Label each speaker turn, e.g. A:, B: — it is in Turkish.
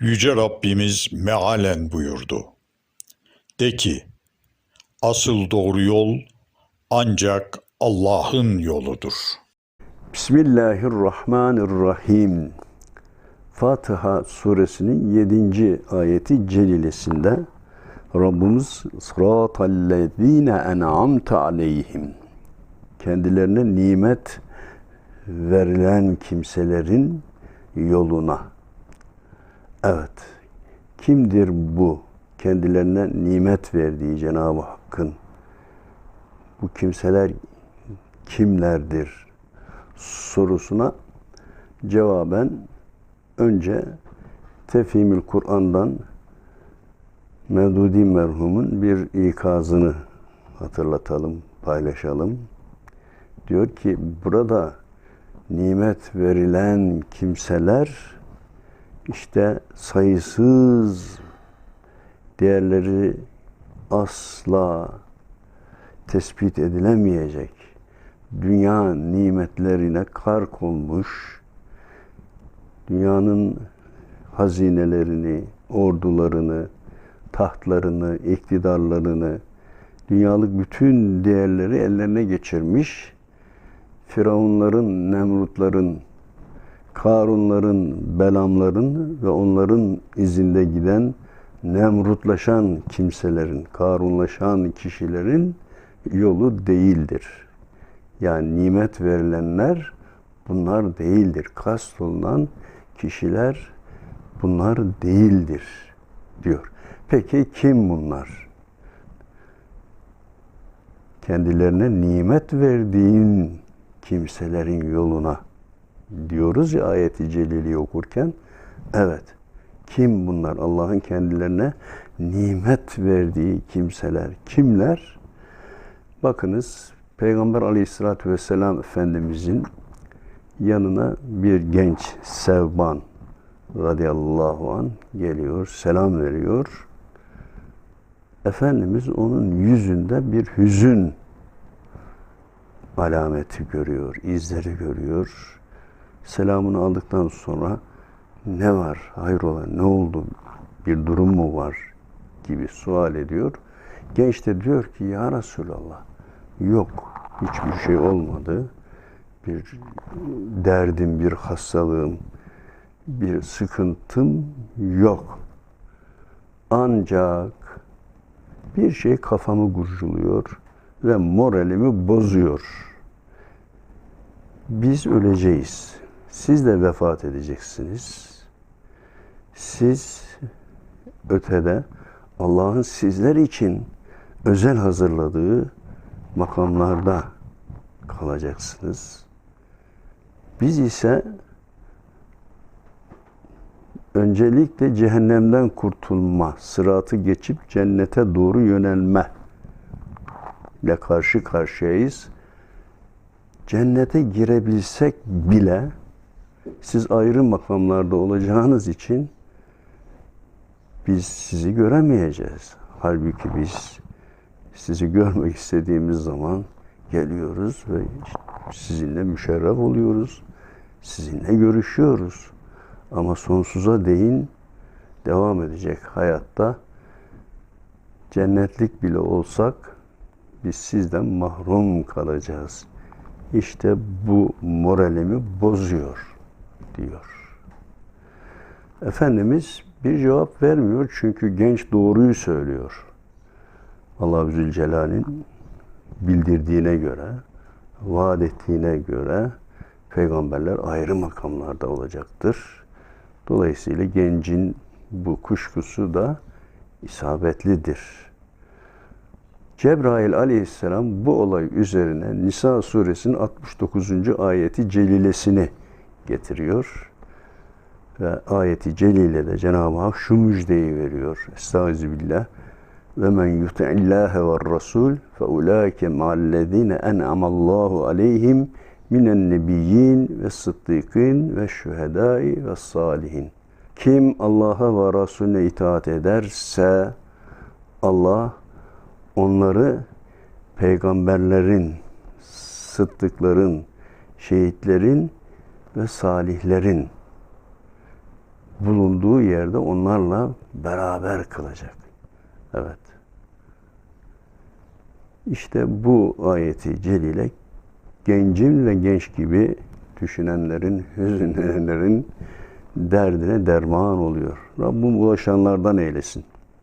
A: Yüce Rabbimiz mealen buyurdu. De ki, asıl doğru yol ancak Allah'ın yoludur.
B: Bismillahirrahmanirrahim. Fatiha suresinin 7. ayeti celilesinde Rabbimiz sıratallezine en'amte aleyhim kendilerine nimet verilen kimselerin yoluna. Evet. Kimdir bu? Kendilerine nimet verdiği Cenab-ı Hakk'ın bu kimseler kimlerdir sorusuna cevaben önce Tefhimül Kur'an'dan Mevdudi merhumun bir ikazını hatırlatalım, paylaşalım. Diyor ki burada nimet verilen kimseler işte sayısız değerleri asla tespit edilemeyecek. Dünya nimetlerine kark olmuş dünyanın hazinelerini, ordularını, tahtlarını, iktidarlarını, dünyalık bütün değerleri ellerine geçirmiş, Firavunların, Nemrutların, Karunların, Belamların ve onların izinde giden Nemrutlaşan kimselerin, Karunlaşan kişilerin yolu değildir. Yani nimet verilenler bunlar değildir. Kastolunan kişiler bunlar değildir diyor. Peki kim bunlar? Kendilerine nimet verdiğin kimselerin yoluna diyoruz ya ayeti celili okurken. Evet. Kim bunlar? Allah'ın kendilerine nimet verdiği kimseler. Kimler? Bakınız Peygamber aleyhissalatü vesselam Efendimizin yanına bir genç Sevban radıyallahu an geliyor, selam veriyor. Efendimiz onun yüzünde bir hüzün alameti görüyor, izleri görüyor. Selamını aldıktan sonra ne var, hayrola, ne oldu, bir durum mu var gibi sual ediyor. Genç de diyor ki ya Resulallah yok hiçbir şey olmadı. Bir derdim, bir hastalığım, bir sıkıntım yok. Ancak bir şey kafamı kurculuyor ve moralimi bozuyor. Biz öleceğiz. Siz de vefat edeceksiniz. Siz ötede Allah'ın sizler için özel hazırladığı makamlarda kalacaksınız. Biz ise öncelikle cehennemden kurtulma, sıratı geçip cennete doğru yönelme ile karşı karşıyayız. Cennete girebilsek bile siz ayrı makamlarda olacağınız için biz sizi göremeyeceğiz. Halbuki biz sizi görmek istediğimiz zaman geliyoruz ve sizinle müşerref oluyoruz. Sizinle görüşüyoruz. Ama sonsuza değin devam edecek hayatta cennetlik bile olsak biz sizden mahrum kalacağız. İşte bu moralimi bozuyor diyor. Efendimiz bir cevap vermiyor çünkü genç doğruyu söylüyor. Allah Zülcelal'in bildirdiğine göre, vaat ettiğine göre peygamberler ayrı makamlarda olacaktır. Dolayısıyla gencin bu kuşkusu da isabetlidir. Cebrail aleyhisselam bu olay üzerine Nisa suresinin 69. ayeti celilesini getiriyor. Ve ayeti celilede Cenab-ı Hak şu müjdeyi veriyor. Estağfirullah. Ve men yuti'illâhe ve rasul fe ulâke ma'allezîne en'amallahu aleyhim minen nebiyyin ve sıddıkîn ve şühedâi ve salihin. Kim Allah'a ve Resulüne itaat ederse Allah onları peygamberlerin, sıddıkların, şehitlerin ve salihlerin bulunduğu yerde onlarla beraber kılacak. Evet. İşte bu ayeti celile gencin ve genç gibi düşünenlerin, hüzünlenenlerin derdine derman oluyor. Rabbim ulaşanlardan eylesin.